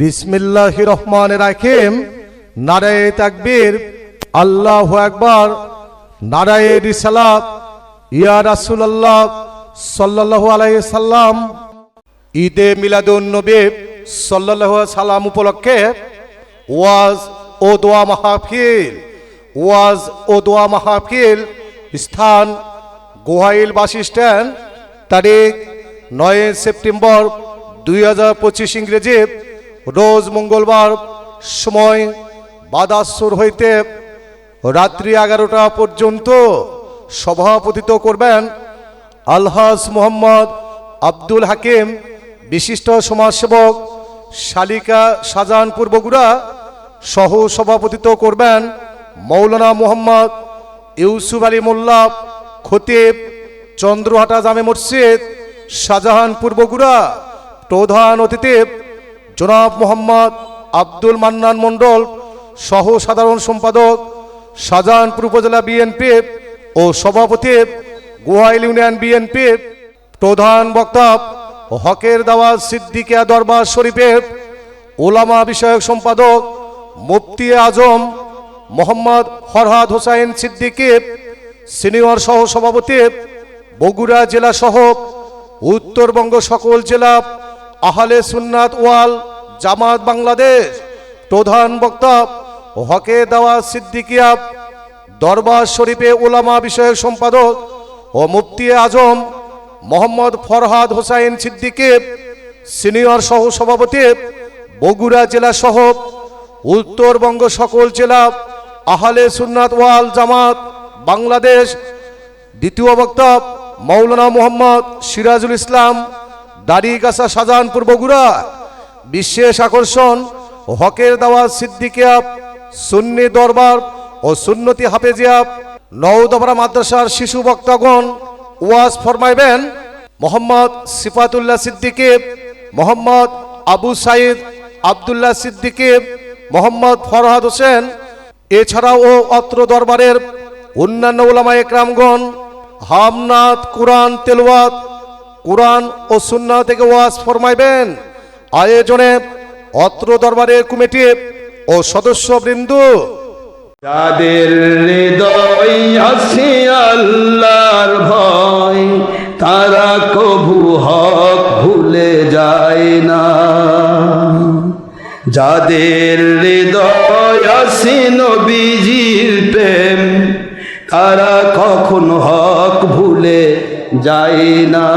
বিসমিল্লাহ রহমান রাখিম নারায়ে তাকবীর। আল্লাহ একবার নারায়ে রিসালাত। ইয়া রাসূলুল্লাহ সাল্লাল্লাহু আলাইহি সাল্লাম। ঈদে মিলাদুন নবী সাল্লাল্লাহু আলাইহি সাল্লাম উপলক্ষে ওয়াজ ও দোয়া মাহফিল, ওয়াজ ও দোয়া মাহফিল স্থান গোহাইল বাস স্ট্যান্ড, তারিখ নয় সেপ্টেম্বর দুই হাজার পঁচিশ ইংরেজি রোজ মঙ্গলবার সময় বাদাসুর হইতে রাত্রি এগারোটা পর্যন্ত সভাপতিত্ব করবেন আলহাজ মোহাম্মদ আব্দুল হাকিম, বিশিষ্ট সমাজসেবক শালিকা শাহজাহানপুর বগুড়া সহ সভাপতিত্ব করবেন মৌলানা মোহাম্মদ ইউসুফ আলী মোল্লা, খতিব চন্দ্রহাটা জামে মসজিদ শাহজাহানপুর বগুড়া প্রধান অতিথি জনাব মোহাম্মদ আব্দুল মান্নান মণ্ডল, সহ সাধারণ সম্পাদক, শাহজাহানপুর উপজেলা বিএনপি ও সভাপতি গোয়াইল ইউনিয়ন বিএনপি প্রধান বক্তা হকের দাওয়াত সিদ্দিকিয়া দরবার শরীফের ওলামা বিষয়ক সম্পাদক মুফতি আজম, মোহাম্মদ ফরহাদ হোসাইন সিদ্দিকি, সিনিয়র সহ সভাপতি, বগুড়া জেলা সহ উত্তরবঙ্গ সকল জেলা আহলে সুন্নাত ওয়াল জামাত বাংলাদেশ, প্রধান বক্তা হকে দাওয়া সিদ্দিকিয়া, দরবার শরীফে ওলামা বিষয়ক সম্পাদক ও মুফতি আজম মোহাম্মদ ফরহাদ হোসাইন সিদ্দিকি, সিনিয়র সহ সভাপতি, বগুড়া জেলা সহ উত্তরবঙ্গ সকল জেলা, আহলে সুন্নাত ওয়াল জামাত বাংলাদেশ, দ্বিতীয় বক্তা মৌলানা মোহাম্মদ সিরাজুল ইসলাম, দাড়িগাছা শাহজাহানপুর বগুড়া। বিশেষ আকর্ষণ হকের দাওয়া সিদ্দিকিয়া, সুন্নি দরবার ও সুন্নতি হাফেজিয়া নওদবরা মাদ্রাসার শিশু বক্তাগণ ওয়াজ ফরমাইবেন মোহাম্মদ সিফাতুল্লাহ সিদ্দিকি, মোহাম্মদ আবু সাইদ আবদুল্লাহ সিদ্দিকি, মোহাম্মদ ফরহাদ হোসেন। এছাড়াও অত্র দরবারের অন্যান্য ওলামা একরামগণ হামনাথ কোরআন তেলওয়াত, কোরআন ও সুন্না থেকে ওয়াজ ফরমাইবেন। আয়োজনে অত্র দরবারের কমিটি ও সদস্যবৃন্দ। যাদের আল্লাহর ভয়, তারা কভু হক ভুলে যায় না। যাদের হৃদয় প্রেম, তারা কখন হক ভুলে যায় না।